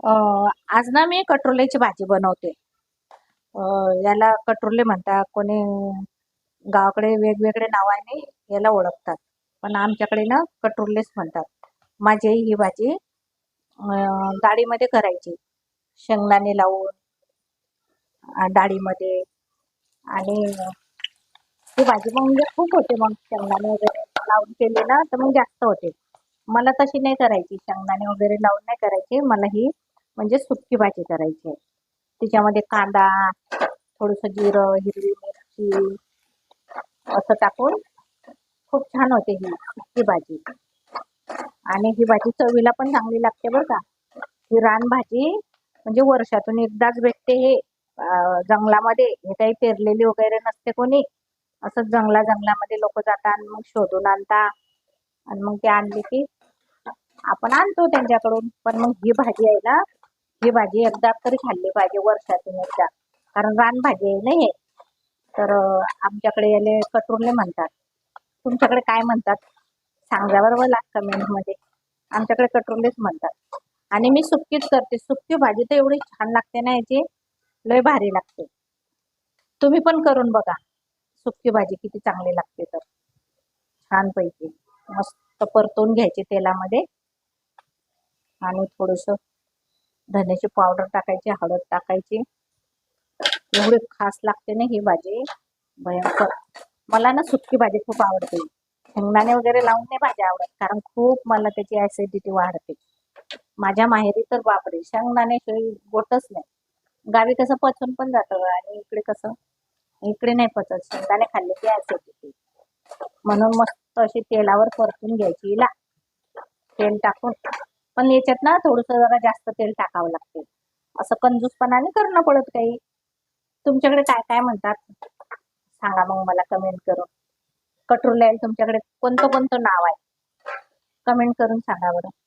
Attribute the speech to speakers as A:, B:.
A: आज ना मी कटोल्याची भाजी बनवते. याला कटोले म्हणतात. कोणी गावाकडे वेगवेगळे नावाने याला ओळखतात. पण आमच्याकडे ना कटोलेच म्हणतात. माझी ही भाजी डाळीमध्ये करायची. शेंगदाणे लावून डाळीमध्ये. आणि ती भाजी मग म्हणजे खूप होते मग. शेंगदाणे वगैरे लावून केली ना तर मग जास्त होते. मला तशी नाही करायची. शेंगदाणे वगैरे लावून नाही करायची. मला ही म्हणजे सुकी भाजी करायची आहे. तिच्यामध्ये कांदा थोडंसं जिरं हिरवी मिरची असं टाकून खूप छान होते ही सुक्की भाजी. आणि ही भाजी चवीला पण चांगली लागते बरं का. ही रानभाजी म्हणजे वर्षातून एकदाच भेटते हे जंगलामध्ये. हे काही पेरलेली वगैरे नसते कोणी. असंच जंगला जंगलामध्ये लोक जातात मग शोधून आणता. आणि मग ते आणली की आपण आणतो त्यांच्याकडून. पण मग ही भाजी आहे ना ही भाजी एकदा तरी खाल्ली पाहिजे वर्षातून एकदा. कारण रानभाजी आहे ना हे. तर आमच्याकडे याले कटुरले म्हणतात. तुमच्याकडे काय म्हणतात? सांगा बरं मला कमेंटमध्ये आमच्याकडे कटुरलेच म्हणतात. आणि मी सुक्कीच करते. सुक्की भाजी तर एवढी छान लागते ना याची. लय भारी लागते. तुम्ही पण करून बघा. सुक्की भाजी किती चांगली लागते तर. छानपैकी. मस्त परतून घ्यायची तेलामध्ये. आणि थोडंसं धन्याची पावडर टाकायची हळद टाकायची. एवढी खास लागते ना ही भाजी. भयंकर. मला ना सुटकी भाजी खूप आवडते. शेंगदाणे वगैरे लावून नाही भाजी आवडत कारण खूप मला त्याची ऍसिडिटी वाढते. माझ्या माहेरी तर बापरे शेंगदाणे गोटच नाही. गावी कसं पचून पण जातं आणि इकडे कसं इकडे नाही पचत. शेंगदाणे खाल्ले की ऍसिडिटी म्हणून मस्त अशी तेलावर परतून घ्यायची. हिला तेल टाकून. पण याच्यात ना थोडंसं जरा जास्त तेल टाकावं लागते असं कंजूसपणाने करणं पडत काही. तुमच्याकडे काय काय म्हणतात? सांगा मग मला कमेंट करून. कटोरला तुमच्याकडे कोणतं कोणतं नाव आहे? कमेंट करून सांगा बरं.